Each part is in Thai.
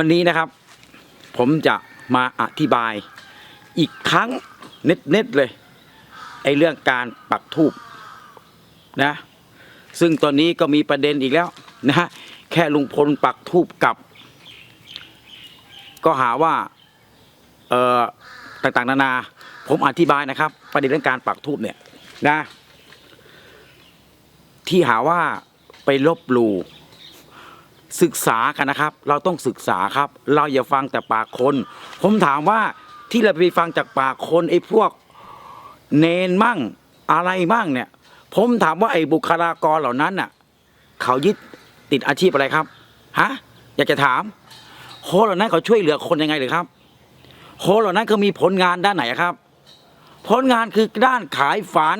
วันนี้นะครับ ผมจะมาอธิบายอีกครั้งเน็ตๆเลยไอเรื่องการปักทูบนะ ซึ่งตอนนี้ก็มีประเด็นอีกแล้วนะฮะแค่ลุงพลปักทูบกับ ก็หาว่าเอ่อต่างๆ นานา ผมอธิบายนะครับ ประเด็นเรื่องการปักทูบเนี่ยนะ ที่หาว่าไปลบหลู่ ศึกษากันนะครับ เราต้องศึกษาครับ เราอย่าฟังแต่ปากคน ผมถามว่าที่เราไปฟังจากปากคนไอ้พวกเนนมั่งอะไรมั่งเนี่ย ผมถามว่าไอ้บุคลากรเหล่านั้นน่ะเขายึดติดอาชีพอะไรครับฮะอยากจะถามคนเหล่านั้นเขาช่วยเหลือคนยังไงหรือครับคนเหล่านั้นเขามีผลงานด้านไหนครับ ผลงานคือด้านขายฝัน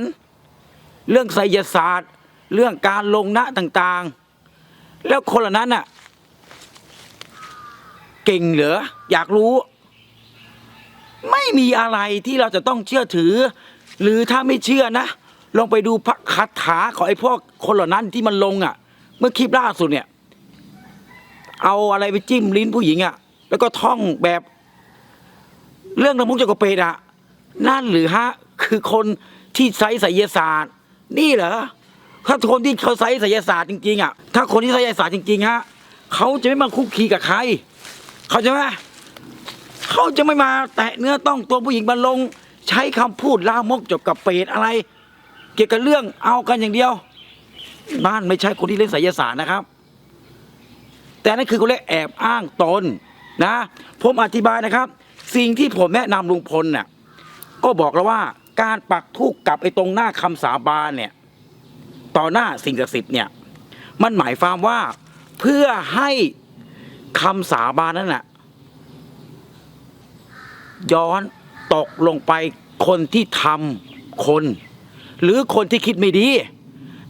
เรื่องไสยศาสตร์ เรื่องการลงนะต่างๆ แล้วคนเหล่านั้นน่ะ เก่งเหรออยากรู้ ไม่มีอะไรที่เราจะต้องเชื่อถือ หรือถ้าไม่เชื่อนะลองไปดูพระคาถาของไอ้พวกคนเหล่านั้นที่มันลงอะ เมื่อคลิปล่าสุดเนี่ย เอาอะไรไปจิ้มลิ้นผู้หญิงอะ แล้วก็ท่องแบบ เรื่องน้ำมุกจักรเปรตอะนั่นหรือฮะ คือคนที่ใช้ไสยศาสตร์ นี่เหรอ ถ้าคนที่เขาใช้ไสยศาสตร์จริงๆอะถ้าคนที่ใช้ไสยศาสตร์จริงๆฮะเขาจะไม่มาคุกคีกับใคร เขาจะไหมเขาจะไม่มาแตะเนื้อต้องตัวผู้หญิงมาลง ใช้คำพูดลามกจบกับเปรตอะไร เกี่ยวกับเรื่องเอากันอย่างเดียวบ้านไม่ใช่คนที่เล่นไสยศาสตร์นะครับ แต่นั่นคือเขาเรียกแอบอ้างตนนะ ผมอธิบายนะครับ สิ่งที่ผมแนะนำลุงพลเนี่ยก็บอกแล้วว่าการปักธูปกับไอ้ตรงหน้าคำสาบานเนี่ย ต่อหน้าสิ่งศักดิ์สิทธิ์เนี่ย มันหมายความว่าเพื่อให้คำสาบานนั้นน่ะย้อนตกลงไปคนที่ทำคน หรือคนที่คิดไม่ดี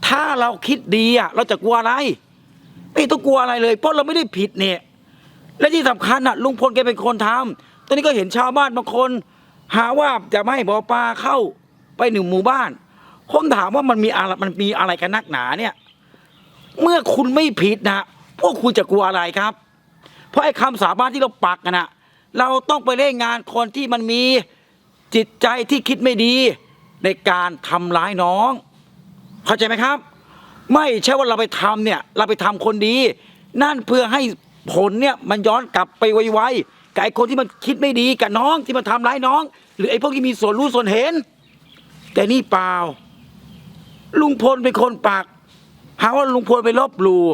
ถ้าเราคิดดีอะเราจะกลัวอะไร ไม่ต้องกลัวอะไรเลย เพราะเราไม่ได้ผิดเนี่ย และที่สำคัญอะลุงพลแกเป็นคนทำตอนนี้ก็เห็นชาวบ้านบางคน หาว่าจะไม่หมอปลาเข้าไปหนึ่งหมู่บ้าน ผมถามว่ามันมีอะไรมันมีอะไรกันนักหนาเนี่ย เมื่อคุณไม่ผิดนะพวกคุณจะกลัวอะไรครับ เพราะไอ้คำสาบานที่เราปักกันนะเราต้องไปเล่นงานคนที่มันมีจิตใจที่คิดไม่ดีในการทำร้ายน้อง เข้าใจไหมครับ ไม่ใช่ว่าเราไปทำเนี่ยเราไปทำคนดี นั่นเพื่อให้ผลเนี่ยมันย้อนกลับไปไวๆกับไอ้คนที่มันคิดไม่ดีกับน้องที่มันทำร้ายน้อง หรือไอ้พวกที่มีส่วนรู้ส่วนเห็น แต่นี่เปล่า ลุงพลเป็นคนปักหาว่าลุงพลไปลบหลู่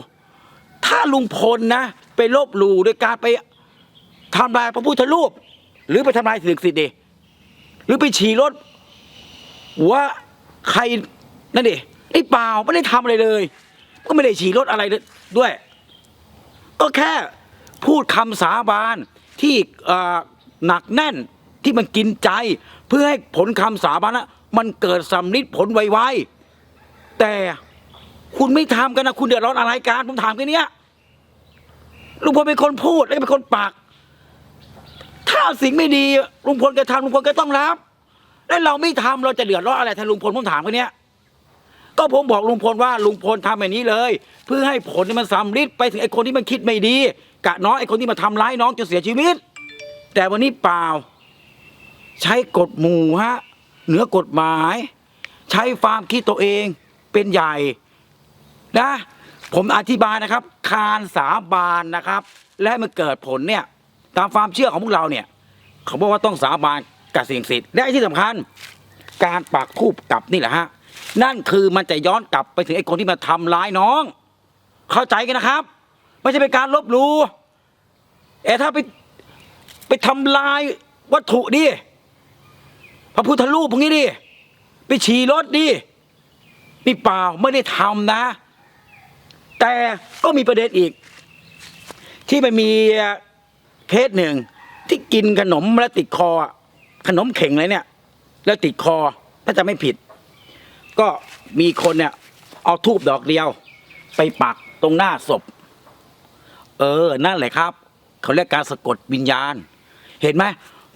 ถ้าลุงพลนะ ไปลบหลู่โดยการไปทำลายพระพุทธรูป หรือไปทำลายสิ่งศักดิ์สิทธิ์ดิหรือไปฉี่รถว่าใครนั่นดิไอ้เปล่าไม่ได้ทำอะไรเลย ก็ไม่ได้ฉี่รถอะไรด้วย ก็แค่พูดคำสาบานที่เอ่อหนักแน่นที่มันกินใจ เพื่อให้ผลคำสาบานนะมันเกิดสำลิดผลไวๆ แต่คุณไม่ทำกันนะคุณเดือดร้อนอะไรกันผมถามแค่นี้ลุงพลเป็นคนพูดแล้วก็เป็นคนปาก ถ้าสิ่งไม่ดีลุงพลแกทำลุงพลก็ต้องรับ แล้วเราไม่ทำเราจะเดือดร้อนอะไรแทนลุงพลผมถามแค่นี้ก็ผมบอกลุงพลว่าลุงพลทำแบบนี้เลย เพื่อให้ผลที่มันสำลิดไปถึงไอ้คนที่มันคิดไม่ดี กะน้องไอ้คนที่มาทำร้ายน้องจนเสียชีวิต แต่วันนี้เปล่า ใช้กฎหมู่ฮะเหนือกฎหมาย ใช้ความคิดตัวเอง เป็นใหญ่นะ ผมอธิบายนะครับ คานสาบานนะครับ และมันเกิดผลเนี่ย ตามความเชื่อของพวกเราเนี่ย เขาบอกว่าต้องสาบานกับสิ่งศักดิ์สิทธิ์และที่สำคัญ การปักทูบกลับนี่แหละฮะนั่นคือมันจะย้อนกลับไปถึงไอ้คนที่มาทำร้ายน้อง เข้าใจกันนะครับ ไม่ใช่เป็นการลบหลู่เอถ้าไปไปทำลายวัตถุดิพระพุทธรูปพวกนี้ดิไปฉี่รถดิ นี่เปล่าไม่ได้ทำนะ แต่ก็มีประเด็นอีก ที่มันมีเคสหนึ่งที่กินขนมแล้วติดคอ ขนมเข่งเลยเนี่ย แล้วติดคอถ้าจะไม่ผิด ก็มีคนเนี่ย เอาทูบดอกเดียว ไปปักตรงหน้าศพ เออ นั่นแหละครับ เขาเรียกการสะกดวิญญาณ เห็นไหม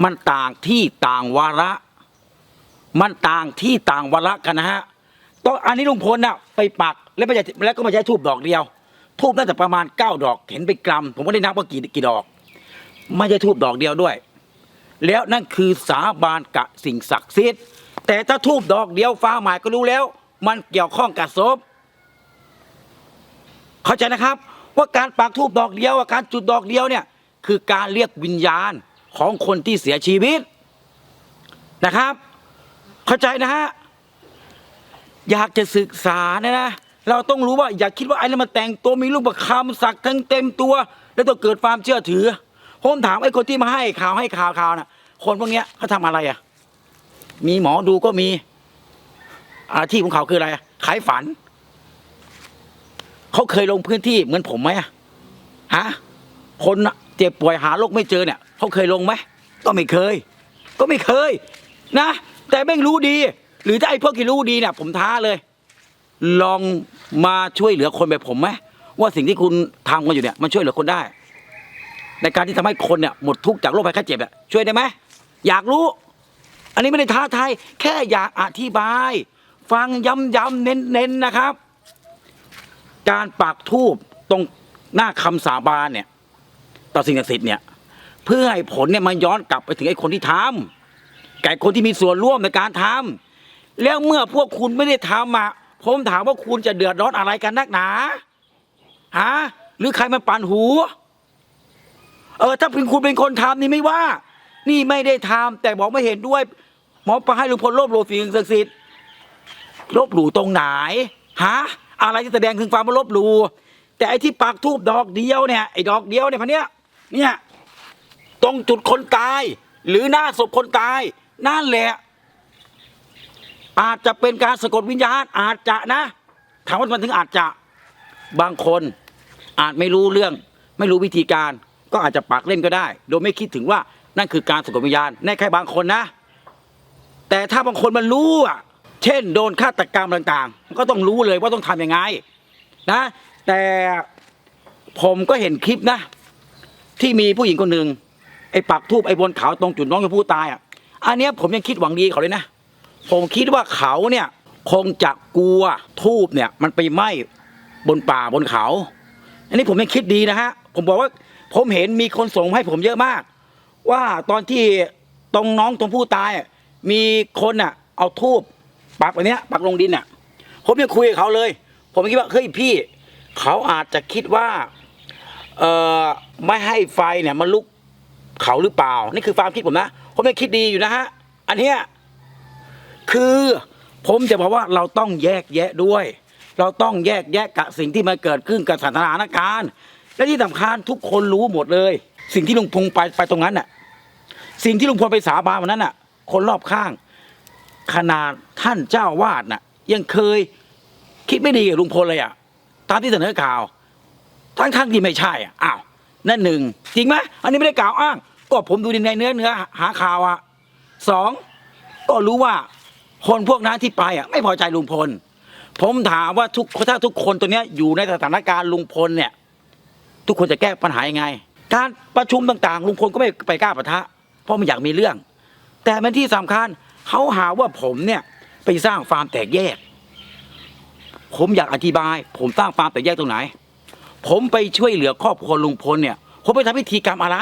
มันต่างที่ต่างวาระ มันต่างที่ต่างวาระกันนะฮะ ตอนอันนี้ลุงพลน่ะไปปักแล้วไม่ใช่แล้วก็ไม่ใช่ทูบดอกเดียว ทูบน่าจะประมาณเก้าดอกเห็นไปกรัมผมไม่ได้นับว่ากี่กี่ดอก ไม่ใช่ทูบดอกเดียวด้วย แล้วนั่นคือสาบานกับสิ่งศักดิ์สิทธิ์แต่ถ้าทูบดอกเดียวฟ้าหมายก็รู้แล้ว มันเกี่ยวข้องกับศพเข้าใจนะครับ ว่าการปักทูบดอกเดียวการจุดดอกเดียวเนี่ยคือการเรียกวิญญาณของคนที่เสียชีวิตนะครับ เข้าใจนะฮะ อยากจะศึกษาเนี่ยนะ เราต้องรู้ว่าอย่าคิดว่าไอ้นั่นมันแต่งตัวมีรูปประคำสักทั้งเต็มตัว แล้วต้องเกิดความเชื่อถือผมถามไอ้คนที่มาให้ข่าวให้ข่าวข่าวน่ะ คนพวกเนี้ยเขาทำอะไรอะ มีหมอดูก็มีอาชีพของเขาคืออะไรขายฝัน เขาเคยลงพื้นที่เหมือนผมไหมฮะคนเจ็บป่วยหาโรคไม่เจอเนี่ยเขาเคยลงไหมก็ไม่เคย ก็ไม่เคย นะ แต่แม่งรู้ดี หรือถ้าไอ้พวกที่รู้ดีเนี่ยผมท้าเลย ลองมาช่วยเหลือคนแบบผมไหมว่าสิ่งที่คุณทำกันอยู่เนี่ยมันช่วยเหลือคนได้ ในการที่ทำให้คนเนี่ยหมดทุกข์จากโรคภัยไข้เจ็บเนี่ยช่วยได้ไหมอยากรู้ อันนี้ไม่ได้ท้าทายแค่อยากอธิบาย ฟังย้ำๆเน้นๆนะครับ การปักทูบตรงหน้าคำสาบานเนี่ย ต่อสิ่งศักดิ์สิทธิ์เนี่ย เพื่อให้ผลเนี่ยมันย้อนกลับไปถึงไอ้คนที่ทำแก่คนที่มีส่วนร่วมในการทำ แล้วเมื่อพวกคุณไม่ได้ทำอะผมถามว่าคุณจะเดือดร้อนอะไรกันนักหนาฮะหรือใครมาปั่นหู เออ ถ้าเป็นคุณเป็นคนทำนี่ไม่ว่า นี่ไม่ได้ทำแต่บอกไม่เห็นด้วย หมอปลาให้ลุงพลลบหลู่สิ่งศักดิ์สิทธิ์ลบหลู่ตรงไหนฮะอะไรจะแสดงถึงความว่าลบหลู่แต่ไอ้ที่ปากทูบดอกเดียวเนี่ยไอ้ดอกเดียวเนี่ยพันเนี้ยเนี่ยตรงจุดคนตาย หรือหน้าศพคนตายนั่นแหละ อาจจะเป็นการสะกดวิญญาณอาจจะนะถามว่ามันถึงอาจจะบางคนอาจไม่รู้เรื่อง ไม่รู้วิธีการ ก็อาจจะปักเล่นก็ได้ โดยไม่คิดถึงว่านั่นคือการสะกดวิญญาณในแค่บางคนนะ แต่ถ้าบางคนมันรู้อะ เช่น โดนฆาตกรรมต่างๆ ก็ต้องรู้เลยว่าต้องทำยังไงนะ แต่ผมก็เห็นคลิปนะ ที่มีผู้หญิงคนหนึ่งไอ้ปักทูบไอ้บนเขาตรงจุดน้องชมพู่ตายอะอันเนี้ยผมยังคิดหวังดีเขาเลยนะ ผมคิดว่าเขาเนี่ยคงจะกลัวทูบเนี่ยมันไปไหม้บนป่าบนเขา อันนี้ผมยังคิดดีนะฮะ ผมบอกว่าผมเห็นมีคนส่งให้ผมเยอะมาก ว่าตอนที่ตรงน้องตรงผู้ตายมีคนอะเอาทูบปักแบบเนี้ยปักลงดินอะ ผมยังคุยกับเขาเลย ผมคิดว่าเฮ้ยพี่ เขาอาจจะคิดว่าเอ่อไม่ให้ไฟเนี่ยมันลุกเขาหรือเปล่า นี่คือความคิดผมนะ ผมยังคิดดีอยู่นะฮะ อันเนี้ย คือผมจะบอกว่าเราต้องแยกแยะด้วย เราต้องแยกแยะกับสิ่งที่มันเกิดขึ้นกับสถานการณ์ และที่สำคัญทุกคนรู้หมดเลย สิ่งที่ลุงพงไปไปตรงนั้นน่ะสิ่งที่ลุงพลไปสาบานวันนั้นน่ะ คนรอบข้าง ขนาดท่านเจ้าวาดน่ะ ยังเคยคิดไม่ดีกับลุงพลเลยอะตามที่เสนอข่าวทั้งทั้งที่ไม่ใช่อะอ้าวนั่นหนึ่งจริงไหมอันนี้ไม่ได้กล่าวอ้าง ก็ผมดูในเนื้อเนื้อหาข่าวอะสองก็รู้ว่า คนพวกนั้นที่ไปอะไม่พอใจลุงพล ผมถามว่าทุกถ้าทุกคนตัวเนี้ยอยู่ในสถานการณ์ลุงพลเนี่ย ทุกคนจะแก้ปัญหายังไง การประชุมต่างๆลุงพลก็ไม่ไปกล้าปะทะ เพราะมันอยากมีเรื่อง แต่เป็นที่สำคัญเขาหาว่าผมเนี่ยไปสร้างฟาร์มแตกแยก ผมอยากอธิบาย ผมสร้างฟาร์มแตกแยกตรงไหน ผมไปช่วยเหลือครอบครัวลุงพลเนี่ยผมไปทำพิธีกรรมอะไร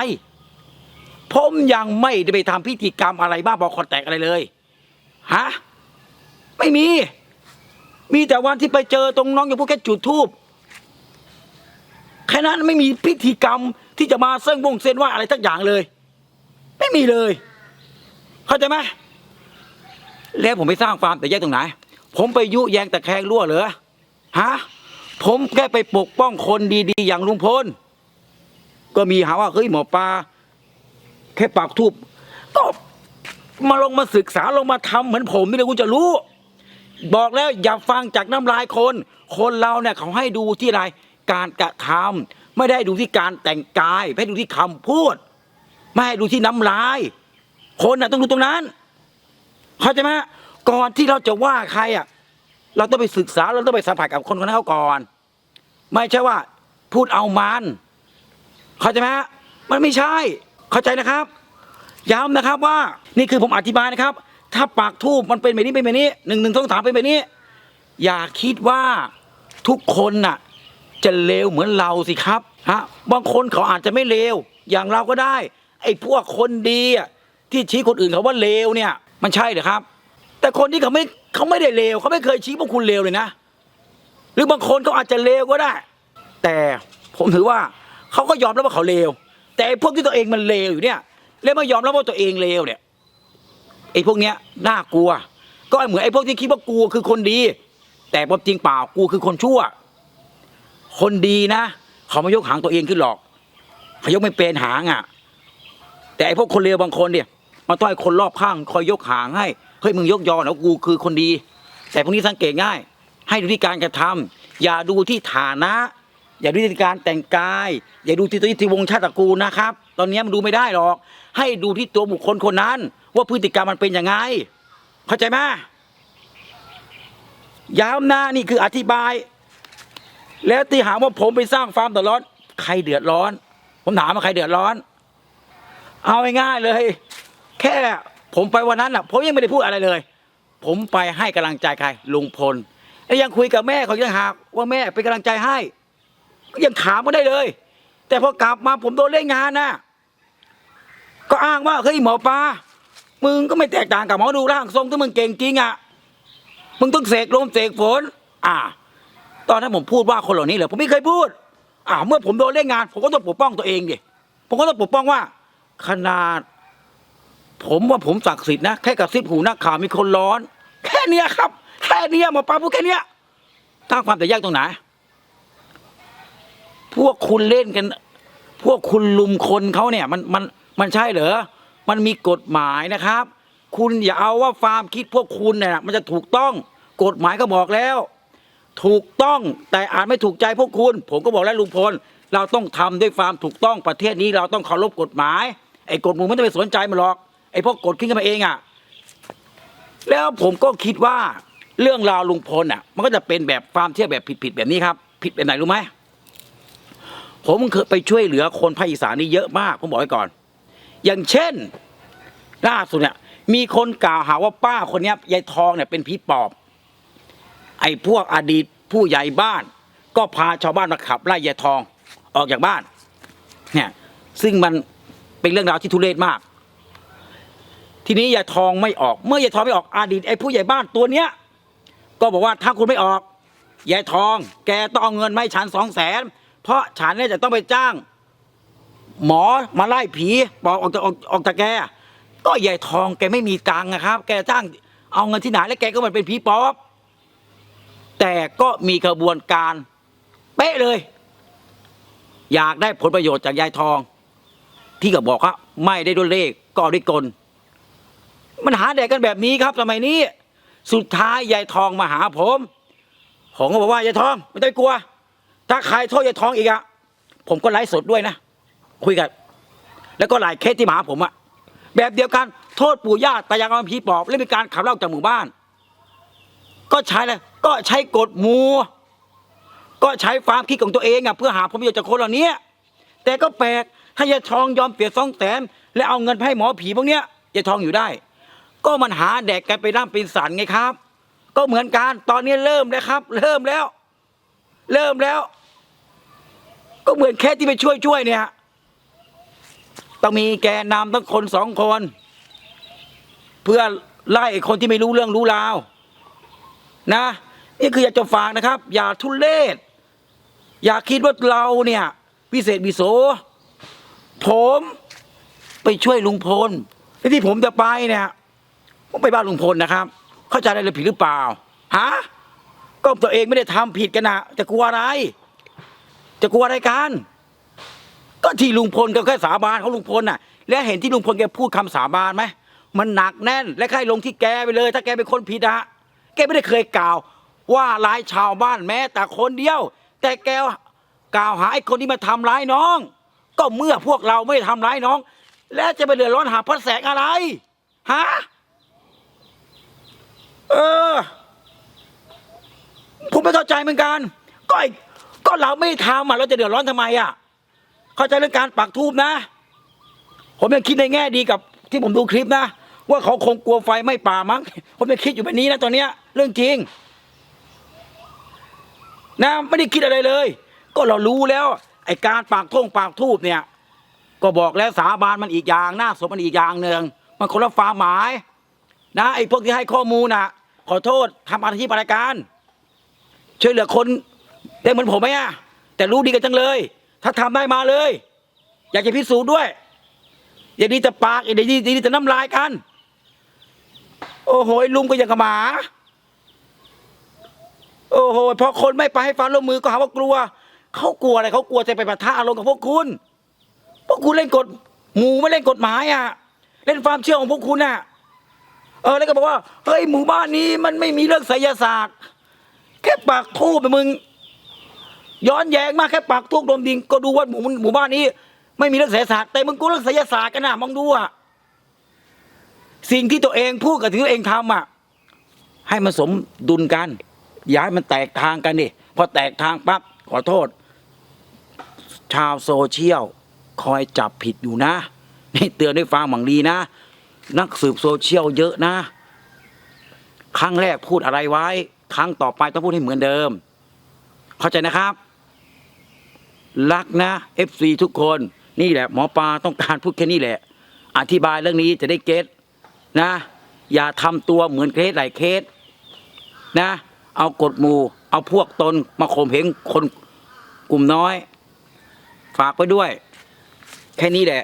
ผมยังไม่ได้ไปทำพิธีกรรมอะไรบ้าบอคอแตกอะไรเลยฮะ ไม่มี มีแต่วันที่ไปเจอตรงน้องอย่างพวกแค่จุดทูบแค่นั้นไม่มีพิธีกรรมที่จะมาเส้นวงเส้นว่าอะไรสักอย่างเลย ไม่มีเลย เข้าใจไหมแล้วผมไปสร้างฟาร์มแต่แยกตรงไหน ผมไปยุแยงแต่แคงรั่วเหรอฮะผมแค่ไปปกป้องคนดีๆ อย่างลุงพลก็มีหาว่าเฮ้ยหมอปลาแค่ปากทูบก็มาลงมาศึกษาลงมาทำเหมือนผมนี่เลยคุณจะรู้ บอกแล้วอย่าฟังจากน้ำลายคน คนเราเนี่ยเขาให้ดูที่อะไรการกระทำไม่ได้ดูที่การแต่งกายไม่ให้ดูที่คำพูด ไม่ให้ดูที่น้ำลาย คนน่ะต้องดูตรงนั้น เข้าใจไหมก่อนที่เราจะว่าใครอะ เราต้องไปศึกษาเราต้องไปสัมผัสกับคนคนนั้นเขาก่อน ไม่ใช่ว่า พูดเอามัน เข้าใจไหมมันไม่ใช่ เข้าใจนะครับ ย้ำนะครับว่านี่คือผมอธิบายนะครับ ถ้าปากทูบมันเป็นแบบนี้เป็นแบบนี้หนึ่งหนึ่งสองสามเป็นแบบนี้ อย่าคิดว่าทุกคนน่ะ จะเลวเหมือนเราสิครับฮะบางคนเขาอาจจะไม่เลวอย่างเราก็ได้ ไอ้พวกคนดีอะที่ชี้คนอื่นเขาว่าเลวเนี่ย มันใช่เหรอครับ แต่คนที่เขาไม่เขาไม่ได้เลวเขาไม่เคยชี้พวกคุณเลวเลยนะ หรือบางคนเขาอาจจะเลวก็ได้ แต่ผมถือว่าเขาก็ยอมรับว่าเขาเลวแต่พวกที่ตัวเองมันเลวอยู่เนี่ย แล้วไม่ยอมรับว่าตัวเองเลวเนี่ย อ้พวกเนี้ยน่ากลัว ก็เหมือนไอ้พวกที่คิดว่ากูคือคนดี แต่ความจริงเปล่ากูคือคนชั่ว คนดีนะเขาไม่ยกหางตัวเองขึ้นหรอกเขายกไม่เป็นหางอะ แต่ไอ้พวกคนเลวบางคนเนี่ยมาต้อยคนรอบข้างคอยยกหางให้เฮ้ยมึงยกยอนะกูคือคนดี แต่พวกนี้สังเกตง่าย ให้ดูที่การกระทำอย่าดูที่ฐานะ อย่าดูที่การแต่งกาย อย่าดูที่ตัวที่วงชาติตระกูลนะครับ ตอนนี้มันดูไม่ได้หรอก ให้ดูที่ตัวบุคคลคนนั้น ว่าพฤติกรรมมันเป็นยังไง เข้าใจไหมย้ำนะนี่คืออธิบาย แล้วที่หาว่าผมไปสร้างความเดือดร้อน ใครเดือดร้อน ผมถามว่าใครเดือดร้อน เอาง่ายๆเลย แค่ผมไปวันนั้นอะ ผมยังไม่ได้พูดอะไรเลย ผมไปให้กำลังใจใครลุงพลแล้วยังคุยกับแม่เขายังหากว่าแม่เป็นกำลังใจให้ก็ยังถามก็ได้เลย แต่พอกลับมาผมโดนเล่นงานนะก็อ้างว่าเฮ้ยหมอปลา มึงก็ไม่แตกต่างกับหมอดูร่างทรงที่มึงเก่งจริงอะมึงต้องเสกลมเสกฝน อ่า ตอนนั้นผมพูดว่าคนเหล่านี้เหรอผมไม่เคยพูด อ่า เมื่อผมโดนเล่นงาน ผมก็ต้องปกป้องตัวเองดิผมก็ต้องปกป้องว่า ขนาด ผมว่าผมศักดิ์สิทธิ์นะแค่กับซิบหูนักข่าวมีคนร้อน แค่เนี้ยครับ แค่เนี้ยหมอปลาพูดแค่เนี้ยตั้งความแต่ยกตรงไหนพวกคุณเล่นกัน พวกคุณลุมคนเขาเนี่ย มันมันมันใช่เหรอ มันมีกฎหมายนะครับ คุณอย่าเอาว่าฟาร์มคิดพวกคุณเนี่ยมันจะถูกต้องกฎหมายก็บอกแล้ว ถูกต้องแต่อาจไม่ถูกใจพวกคุณ ผมก็บอกแล้วลุงพล เราต้องทำด้วยความถูกต้องประเทศนี้เราต้องเคารพกฎหมายไอ้กฎหมู่ไม่ต้องไปสนใจมันหรอกไอ้พวกกฎขึ้นกันมาเองอะแล้วผมก็คิดว่าเรื่องราวลุงพลอะ มันก็จะเป็นแบบความเชื่อแบบผิดๆแบบนี้ครับ ผิดแบบไหนรู้ไหมผมเคยไปช่วยเหลือคนภาคอีสานนี่เยอะมากผมบอกไว้ก่อน อย่างเช่น ล่าสุดเนี่ยมีคนกล่าวหาว่าป้าคนเนี้ยยายทองเนี่ยเป็นผีปอบ ไอ้พวกอดีตผู้ใหญ่บ้าน ก็พาชาวบ้านมาขับไล่ยายทองออกจากบ้านเนี่ยซึ่งมันเป็นเรื่องราวที่ทุเรศมาก ทีนี้ยายทองไม่ออก เมื่อยายทองไม่ออกอดีตไอ้ผู้ใหญ่บ้านตัวเนี้ยก็บอกว่าถ้าคุณไม่ออกยายทอง แกต้องเอาเงินมาให้ฉันสองแสนเพราะฉันเนี่ยจะต้องไปจ้าง หมอมาไล่ผีปอกออกจากออกออกจากแก ก็ยายทองแกไม่มีตังค์นะครับ แกจ้างเอาเงินที่ไหนแล้วแกก็มันเป็นผีปอบ แต่ก็มีกระบวนการ เป๊ะเลย อยากได้ผลประโยชน์จากยายทอง ที่ก็บอกว่าไม่ได้ด้วยเลขก็ด้วยกล มันหาแดกกันแบบนี้ครับสมัยนี้ สุดท้ายยายทองมาหาผมผมก็บอกว่ายายทองไม่ต้องกลัว ถ้าใครโทษยายทองอีกอะผมก็ไลฟ์สดด้วยนะ คุยกัน แล้วก็หลายเคสที่มาหาผมอะแบบเดียวกันโทษปู่ย่าตายายเอาผีปอบและมีการขับเล่าจากหมู่บ้าน ก็ใช้เลยก็ใช้กฎหมู่ก็ใช้ความคิดของตัวเองอะเพื่อหาผลประโยชน์จากคนเหล่านี้แต่ก็แปลกให้ยายทองยอมเสียสองแสนและเอาเงินไปให้หมอผีพวกเนี้ยยายทองอยู่ได้ ก็มันหาแดกกันไปร่ำเป็นสันไงครับ ก็เหมือนกันตอนนี้เริ่มแล้วครับ เริ่มแล้ว เริ่มแล้ว ก็เหมือนแค่ที่ไปช่วยช่วยเนี่ย ต้องมีแกนนำต้องคนสองคน เพื่อไล่คนที่ไม่รู้เรื่องรู้ราวนะ นี่คืออยากจะฝากนะครับ อย่าทุเลศอย่าคิดว่าเราเนี่ยพิเศษวิโส ผมไปช่วยลุงพลและที่ผมจะไปเนี่ยผมไปบ้านลุงพลนะครับ เข้าใจอะไรเลยผิดหรือเปล่าฮะก็ตัวเองไม่ได้ทำผิดกันนะจะกลัวอะไร จะกลัวอะไรกัน ก็ที่ลุงพลก็แค่สาบานของลุงพลน่ะ แล้วเห็นที่ลุงพลแกพูดคำสาบานไหมมันหนักแน่นและใครลงที่แกไปเลย ถ้าแกเป็นคนผิดอะแกไม่ได้เคยกล่าว ว่าร้ายชาวบ้านแม้แต่คนเดียว แต่แกกล่าวหาไอ้คนที่มาทำร้ายน้อง ก็เมื่อพวกเราไม่ทำร้ายน้อง แล้วจะไปเดือดร้อนหาพระแสงอะไรฮะเออ ผมไม่เข้าใจเหมือนกัน ก็ไอ้ก็เราไม่ทำอะเราจะเดือดร้อนทำไมอะ เข้าใจเรื่องการปักทูบนะ ผมยังคิดในแง่ดีกับที่ผมดูคลิปนะ ว่าเขาคงกลัวไฟไหม่ป่ามั้ง ผมยังคิดอยู่แบบนี้นะตอนเนี้ย เรื่องจริง นะไม่ได้คิดอะไรเลย ก็เรารู้แล้วไอ้การปากท่งปากทูบเนี่ย ก็บอกแล้วสาบานมันอีกอย่างหน้าศพมันอีกอย่างหนึ่งมันคนละควาหมาย นะไอ้พวกที่ให้ข้อมูลน่ะ ขอโทษทำอาชีพรายการช่วยเหลือคนได้เหมือนผมไหมอะแต่รู้ดีกันจังเลย ถ้าทำได้มาเลย อยากจะพิสูจน์ด้วย อย่าดีแต่ปากอย่าดีดีแต่น้ำลายกัน โอ้โหลุงก็ย่างกับหมา โอ้โหพอคนไม่ไปให้ฟังร่วมมือก็หาว่ากลัวเขากลัวอะไรเขากลัวจะไปปะทะอารมณ์กับพวกคุณ พวกคุณเล่นกฎหมูไม่เล่นกฎหมายอะ เล่นความเชื่อของพวกคุณอะ เออแล้วก็บอกว่าเฮ้ยหมู่บ้านนี้มันไม่มีเรื่องไสยศาสตร์ แค่ปากทูบไปมึง ย้อนแย้งมากแค่ปากทูบดมดิงก็ดูว่าหมู่หมู่บ้านนี้ ไม่มีเรื่องไสยศาสตร์แต่มึงกูเรื่องไสยศาสตร์กันนะมองดูอะสิ่งที่ตัวเองพูดกับที่ตัวเองทำอะให้มันสมดุลกันอย่าให้มันแตกทางกันดิพอแตกทางปั๊บขอโทษ ชาวโซเชียลคอยจับผิดอยู่นะ นี่เตือนด้วยฟังหมังดีนะ นักสืบโซเชียลเยอะนะ ครั้งแรกพูดอะไรไว้ ครั้งต่อไปต้องพูดให้เหมือนเดิม เข้าใจนะครับ รักนะเอฟซีทุกคนนี่แหละ หมอปลาต้องการพูดแค่นี้แหละ อธิบายเรื่องนี้จะได้เก็ตนะ อย่าทำตัวเหมือนเคสหลายเคสนะ เอากฎหมู่เอาพวกตนมาข่มเหงคนกลุ่มน้อย ฝากไว้ด้วย แค่นี้แหละ